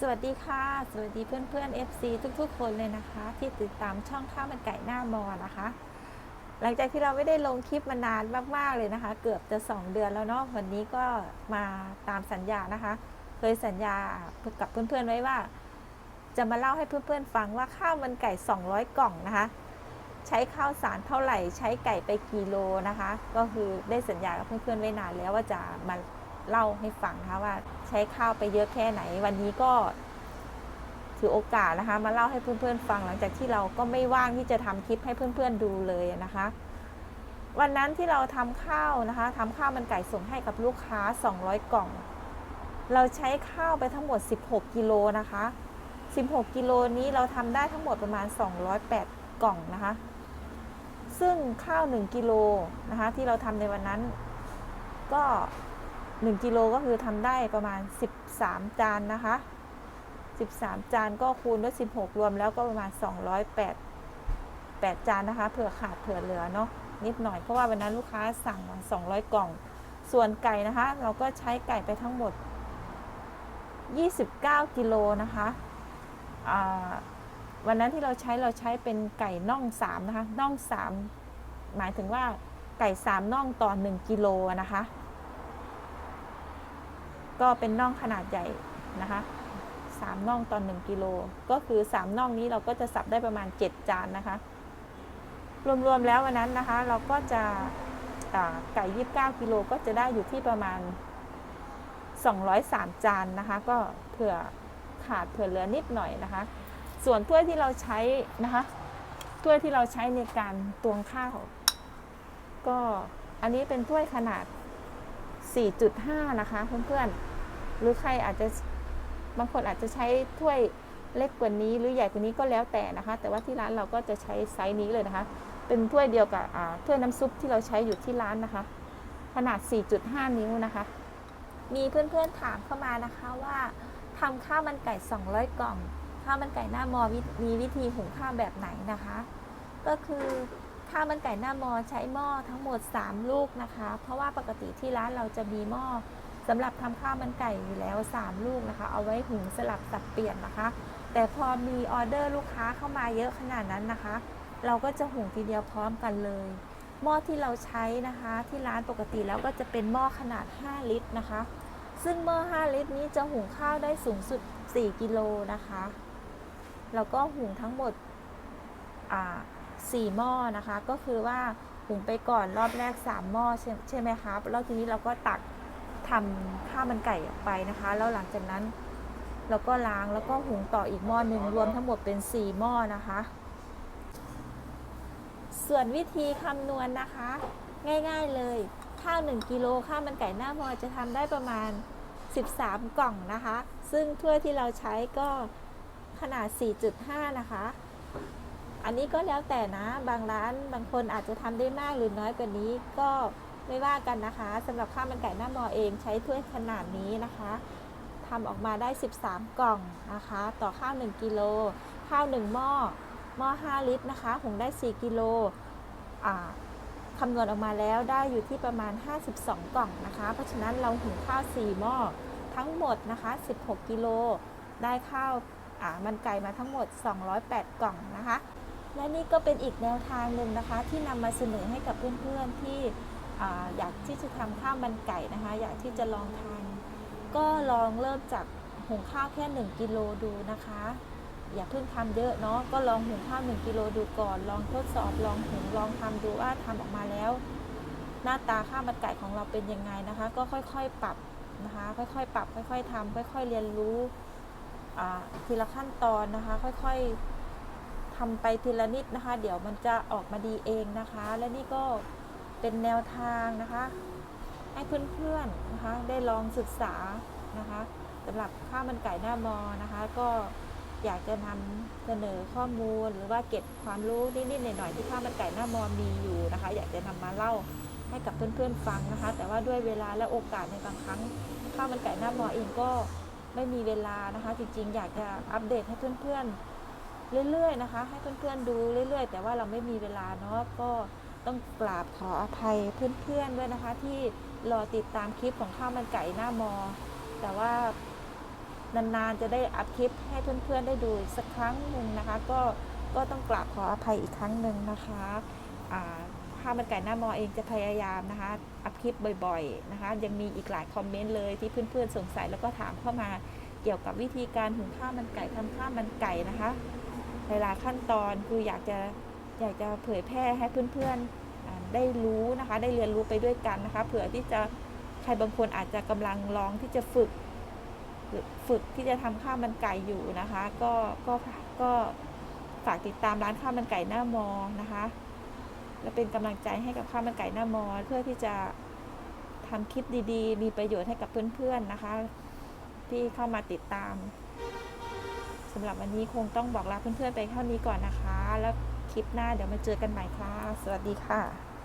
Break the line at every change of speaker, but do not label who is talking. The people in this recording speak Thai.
สวัสดีค่ะ สวัสดีเพื่อนเพื่อนๆ FC ทุกๆ คนเลยนะคะ ที่ติดตามช่องข้าวมันไก่หน้ามอนะคะ หลังจากที่เราไม่ได้ลงคลิปมานานมากๆเลยนะคะ เกือบจะ 2 เดือนแล้วเนาะวันนี้ก็มาตามสัญญานะคะ เคยสัญญากับเพื่อนๆไว้ว่า จะมาเล่าให้เพื่อนๆฟังว่าข้าวมันไก่ 200 กล่องนะคะ ใช้ข้าวสารเท่าไหร่ ใช้ไก่ไปกี่โลนะคะ ก็คือได้สัญญากับเพื่อนๆไว้นานแล้วว่าจะมา เล่าให้ฟังนะคะว่าใช้ข้าวไปเยอะแค่ไหน วันนี้ก็ถือโอกาสนะคะ มาเล่าให้เพื่อนๆฟังหลังจากที่เราก็ไม่ว่างที่จะทำคลิปให้เพื่อนๆดูเลยนะคะ วันนั้นที่เราทำข้าวนะคะทำข้าวมันไก่ส่งให้กับลูกค้า 200 กล่อง เราใช้ข้าวไปทั้งหมด 16 กิโลนะคะ 16 กิโลนี้เราทำได้ทั้งหมดประมาณ 208 กล่องนะคะ ซึ่งข้าว 1 กิโลนะคะ ที่เราทำในวันนั้นก็ 1กิโลก็คือทำได้ประมาณ 13 จานนะคะ 13 จานก็คูณด้วย 16 รวมแล้วก็ประมาณ 208 8 จานนะคะ เผื่อขาดเผื่อเหลือเนาะนิดหน่อยเพราะว่าวันนั้นลูกค้าสั่งมา200 กล่อง ส่วนไก่นะคะ เราก็ใช้ไก่ไปทั้งหมด 29 กิโลนะคะวันนั้นที่เราใช้เราใช้เป็นไก่น่อง3นะคะน่อง 3 หมายถึงว่าไก่ 3 น่องต่อ 1 กิโลนะคะ ก็เป็นน่องขนาดใหญ่นะคะสามน่องต่อหนึ่งกิโลก็คือสามน่องนี้เราก็จะสับได้ประมาณ7จานนะคะ รวมๆแล้ววันนั้นนะคะ เราก็จะอ่าไก่29กิโลก็จะได้อยู่ที่ประมาณ203จานนะคะ ก็เผื่อขาดเผื่อเหลือนิดหน่อยนะคะ ส่วนถ้วยที่เราใช้นะคะถ้วยที่เราใช้ในการตวงข้าวก็อันนี้เป็นถ้วยขนาด 4.5 นะคะเพื่อนๆ หรือใครอาจจะบางคนอาจจะใช้ถ้วยเล็กกว่านี้หรือใหญ่กว่านี้ก็แล้วแต่นะคะ แต่ว่าที่ร้านเราก็จะใช้ไซส์นี้เลยนะคะ เป็นถ้วยเดียวกับถ้วยน้ำซุปที่เราใช้อยู่ที่ร้านนะคะ ขนาด 4.5 นิ้วนะคะ มีเพื่อนๆถามเข้ามานะคะว่าทำข้าวมันไก่ 200 กล่อง ข้าวมันไก่หน้ามอมีวิธีหุงข้าวแบบไหนนะคะ ก็คือ ข้าวมันไก่หน้ามอใช้หม้อทั้งหมด 3 ลูกนะคะ เพราะว่าปกติที่ร้านเราจะมีหม้อสำหรับทำข้าวมันไก่อยู่แล้ว 3 ลูกนะคะ เอาไว้หุงสลับสับเปลี่ยนนะคะ แต่พอมีออเดอร์ลูกค้าเข้ามาเยอะขนาดนั้นนะคะ เราก็จะหุงทีเดียวพร้อมกันเลย หม้อที่เราใช้นะคะ ที่ร้านปกติแล้วก็จะเป็นหม้อขนาด 5 ลิตรนะคะ ซึ่งหม้อ 5 ลิตรนี้จะหุงข้าวได้สูงสุด 4 กิโลนะคะ แล้วก็หุงทั้งหมดอ่า 4หม้อนะคะ ก็คือว่าหุงไปก่อนรอบแรก 3 หม้อใช่ไหมคะแล้วทีนี้เราก็ตักทำข้าวมันไก่ออกไปนะคะ แล้วหลังจากนั้นเราก็ล้างแล้วก็หุงต่ออีกหม้อหนึ่งรวมทั้งหมดเป็น 4 หม้อนะคะ ส่วนวิธีคำนวณนะคะ ง่ายๆเลยข้าว1กิโลข้าวมันไก่หน้ามอจะทำได้ประมาณ 13 กล่องนะคะ ซึ่งถ้วยที่เราใช้ก็ขนาด 4.5 นะคะ อันนี้ก็แล้วแต่นะ บางร้านบางคนอาจจะทำได้มากหรือน้อยกว่านี้ก็ไม่ว่ากันนะคะสำหรับข้าวมันไก่หน้ามอเองใช้ถ้วยขนาดนี้นะคะทำออกมาได้ 13 กล่องนะคะ ต่อข้าว 1กิโลข้าว 1 หม้อ หม้อ 5 ลิตรนะคะ หุงได้ 4 กิโลคำนวณออกมาแล้วได้อยู่ที่ประมาณ 52 กล่องนะคะ เพราะฉะนั้นเราหุงข้าว 4 หม้อ ทั้งหมดนะคะ 16 กิโล ได้ข้าวมันไก่มาทั้งหมด 208 กล่องนะคะ และนี่ก็เป็นอีกแนวทางหนึ่งนะคะ ที่นำมาเสนอให้กับเพื่อนๆที่ออยากที่จะทำข้าวมันไก่นะคะ อยากที่จะลองทานก็ลองเริ่มจากหุงข้าวแค่ 1กิโลดูนะคะ อย่าเพิ่งทำเยอะเนาะก็ลองหุงข้าว 1กิโลดูก่อน ลองทดสอบลองหุงลองทำดูว่าทำออกมาแล้ว หน้าตาข้าวมันไก่ของเราเป็นยังไงนะคะ ก็ค่อยๆปรับนะคะ ค่อยๆปรับ ค่อย ๆทำค่อย ๆ เรียนรู้ทีละขั้นตอนนะคะ ค่อย ๆ ทำไปทีละนิดนะคะ เดี๋ยวมันจะออกมาดีเองนะคะ และนี่ก็เป็นแนวทางนะคะ ให้เพื่อนๆนะคะ ได้ลองศึกษานะคะสำหรับข้าวมันไก่หน้ามอนะคะ ก็อยากจะนำเสนอข้อมูลหรือว่าเก็บความรู้นิดๆหน่อยๆที่ข้าวมันไก่หน้ามอมีอยู่นะคะ อยากจะนำมาเล่าให้กับเพื่อนๆฟังนะคะ แต่ว่าด้วยเวลาและโอกาสในบางครั้งข้าวมันไก่หน้ามอเองก็ไม่มีเวลานะคะ จริงๆ อยากจะอัปเดตให้เพื่อนๆ เรื่อยๆนะคะ ให้เพื่อนๆดูเรื่อย ๆ แต่ว่าเราไม่มีเวลาเนาะก็ต้องกราบขออภัยเพื่อนๆด้วยนะคะ ที่รอติดตามคลิปของข้าวมันไก่หน้ามอ แต่ว่านานๆจะได้อัพคลิปให้เพื่อนๆได้ดูสักครั้งหนึ่งนะคะ ก็ก็ต้องกราบขออภัยอีกครั้งหนึ่งนะคะข้าวมันไก่หน้ามอเองจะพยายามนะคะ อัพคลิปบ่อย ๆนะคะ ยังมีอีกหลายคอมเมนต์เลยที่เพื่อนๆสงสัยแล้วก็ถามเข้ามาเกี่ยวกับวิธีการหุงข้าวมันไก่ทำข้าวมันไก่นะคะ หลายๆขั้นตอนคืออยากจะอยากจะเผยแพร่ให้เพื่อนๆได้รู้นะคะ ได้เรียนรู้ไปด้วยกันนะคะ เผื่อที่จะใครบางคนอาจจะกำลังลองที่จะฝึกฝึกที่จะทำข้าวมันไก่อยู่นะคะ ก็ก็ก็ฝากติดตามร้านข้าวมันไก่หน้ามอนะคะ และเป็นกำลังใจให้กับข้าวมันไก่หน้ามอเพื่อที่จะทำคลิปดีๆ มีประโยชน์ให้กับเพื่อนๆนะคะ ที่เข้ามาติดตาม สำหรับวันนี้คงต้องบอกลาเพื่อนๆไปเท่านี้ก่อนนะคะ แล้วคลิปหน้าเดี๋ยวมาเจอกันใหม่ค่ะ สวัสดีค่ะ